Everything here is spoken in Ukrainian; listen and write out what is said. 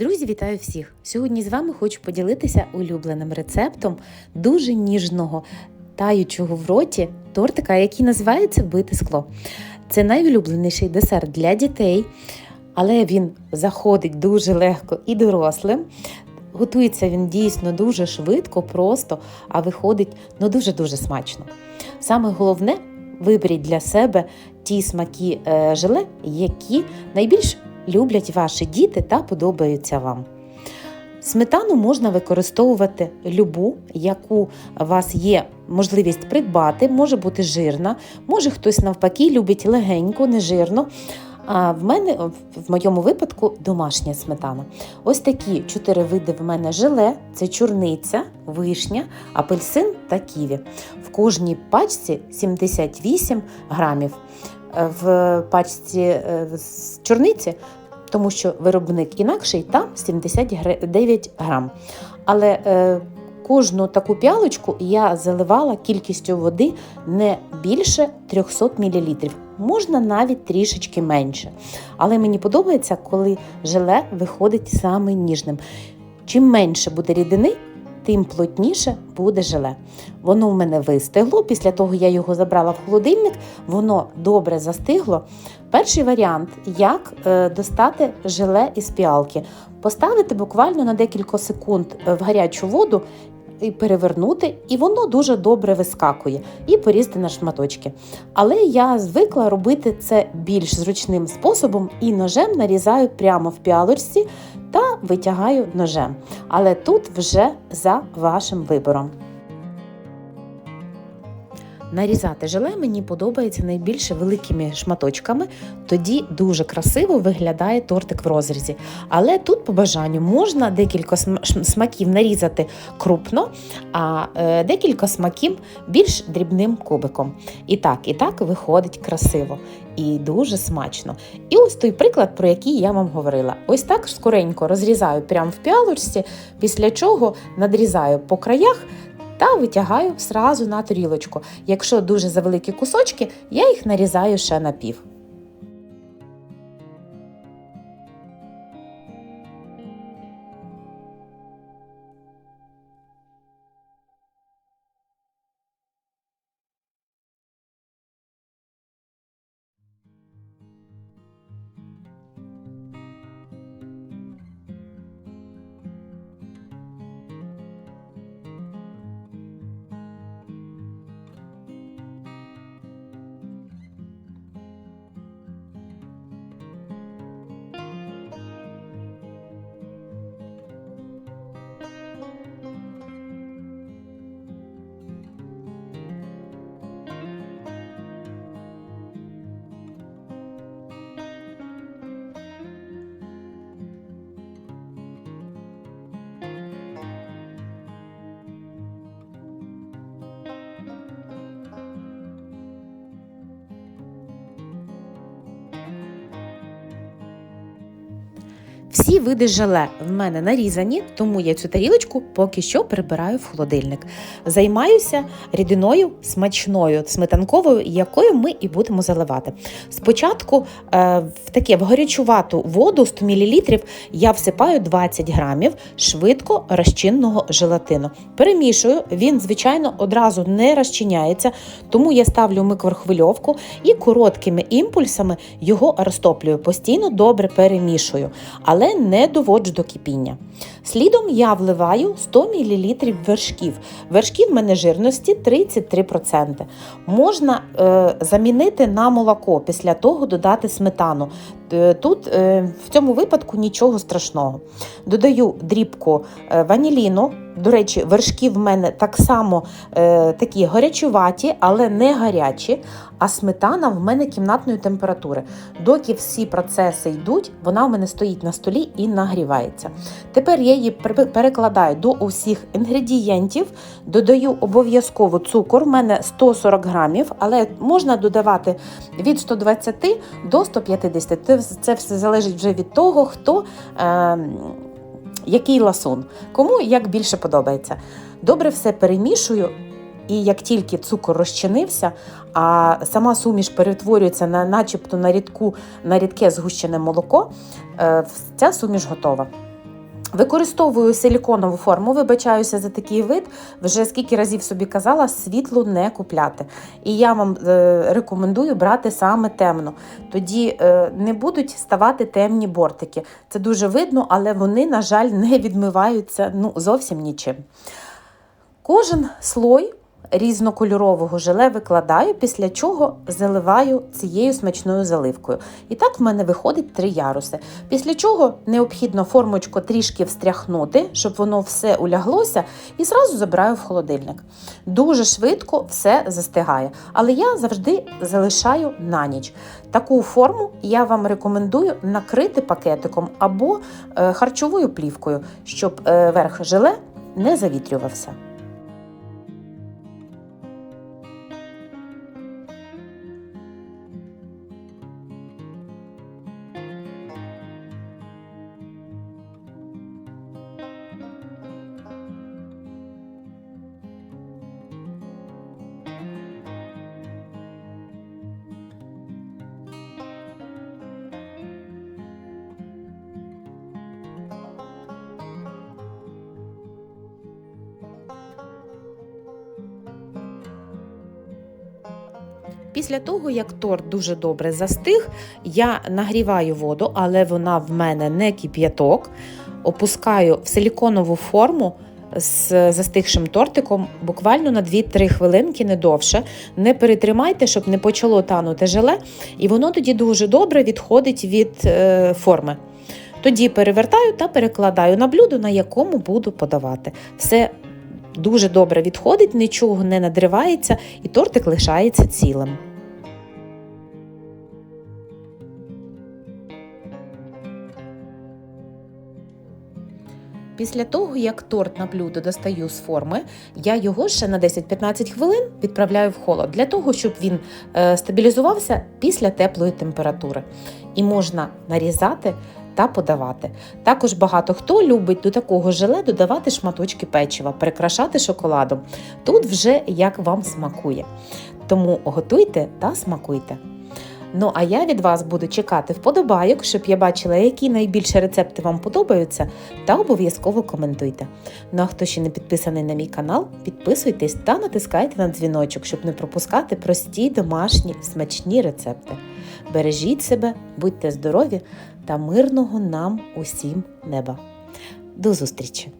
Друзі, вітаю всіх! Сьогодні з вами хочу поділитися улюбленим рецептом дуже ніжного, таючого в роті тортика, який називається Бите скло. Це найулюбленіший десерт для дітей, але він заходить дуже легко і дорослим. Готується він дійсно дуже швидко, просто, а виходить ну дуже-дуже смачно. Саме головне виберіть для себе ті смаки е, желе, які найбільш люблять ваші діти та подобаються вам. Сметану можна використовувати любу, яку у вас є можливість придбати, може бути жирна, може хтось навпаки любить легенько, нежирно. А в мене в моєму випадку домашня сметана. Ось такі чотири види в мене желе: це чорниця, вишня, апельсин та ківі. В кожній пачці 78 грамів. В пачці е, з чорниці, тому що виробник інакший, там 79 грам. Але е, кожну таку п'ялочку я заливала кількістю води не більше 300 мл. Можна навіть трішечки менше. Але мені подобається, коли желе виходить саме ніжним. Чим менше буде рідини, тим плотніше буде желе. Воно в мене вистигло. Після того я його забрала в холодильник, воно добре застигло. Перший варіант, як е, достати желе із піалки. Поставити буквально на декілька секунд в гарячу воду. І перевернути, і воно дуже добре вискакує, і порізати на шматочки. Але я звикла робити це більш зручним способом і ножем нарізаю прямо в піалочці та витягаю ножем. Але тут вже за вашим вибором. Нарізати желе мені подобається найбільше великими шматочками, тоді дуже красиво виглядає тортик в розрізі. Але тут, по бажанню, можна декілька смаків нарізати крупно, а е, декілька смаків більш дрібним кубиком. І так, і так виходить красиво і дуже смачно. І ось той приклад, про який я вам говорила. Ось так скоренько розрізаю прямо в піалочці, після чого надрізаю по краях та витягаю сразу на тарілочку. Якщо дуже завеликі кусочки, я їх нарізаю ще на пів. Всі види желе в мене нарізані, тому я цю тарілочку поки що прибираю в холодильник. Займаюся рідиною смачною, сметанковою, якою ми і будемо заливати. Спочатку е, в таке в гарячувату воду 100 мл я всипаю 20 грамів швидко розчинного желатину. Перемішую, він, звичайно, одразу не розчиняється, тому я ставлю микрохвильовку і короткими імпульсами його розтоплюю, постійно добре перемішую. Але але не доводжу до кипіння. Слідом я вливаю 100 мл вершків. Вершки в мене жирності 33%. Можна е, замінити на молоко, після того додати сметану. Е, тут е, в цьому випадку нічого страшного. Додаю дрібку е, ваніліну. До речі, вершки в мене так само е, такі гарячуваті, але не гарячі. А сметана в мене кімнатної температури. Доки всі процеси йдуть, вона в мене стоїть на столі і нагрівається. Тепер я її перекладаю до усіх інгредієнтів, додаю обов'язково цукор, в мене 140 грамів, але можна додавати від 120 до 150. Це все залежить вже від того, хто. Е, який ласун, кому як більше подобається. Добре все перемішую, і як тільки цукор розчинився, а сама суміш перетворюється на начебто на рідку, на рідке згущене молоко, е, ця суміш готова. Використовую силіконову форму, вибачаюся за такий вид. Вже скільки разів собі казала, світлу не купляти. І я вам е, рекомендую брати саме темну. Тоді е, не будуть ставати темні бортики. Це дуже видно, але вони, на жаль, не відмиваються ну, зовсім нічим. Кожен слой різнокольорового желе викладаю, після чого заливаю цією смачною заливкою. І так в мене виходить три яруси. Після чого необхідно формочку трішки встряхнути, щоб воно все уляглося, і зразу забираю в холодильник. Дуже швидко все застигає, але я завжди залишаю на ніч. Таку форму я вам рекомендую накрити пакетиком або е, харчовою плівкою, щоб е, верх желе не завітрювався. Після того, як торт дуже добре застиг, я нагріваю воду, але вона в мене не кип'яток. Опускаю в силіконову форму з застигшим тортиком буквально на 2-3 хвилинки, не довше. Не перетримайте, щоб не почало танути желе, і воно тоді дуже добре відходить від е, форми. Тоді перевертаю та перекладаю на блюдо, на якому буду подавати. Все дуже добре відходить, нічого не надривається, і тортик лишається цілим. Після того, як торт на блюдо достаю з форми, я його ще на 10-15 хвилин відправляю в холод для того, щоб він е, стабілізувався після теплої температури. І можна нарізати та подавати. Також багато хто любить до такого желе додавати шматочки печива, прикрашати шоколадом. Тут вже як вам смакує. Тому готуйте та смакуйте. Ну, а я від вас буду чекати вподобайок, щоб я бачила, які найбільше рецепти вам подобаються, та обов'язково коментуйте. Ну а хто ще не підписаний на мій канал, підписуйтесь та натискайте на дзвіночок, щоб не пропускати прості домашні смачні рецепти. Бережіть себе, будьте здорові та мирного нам усім неба. До зустрічі!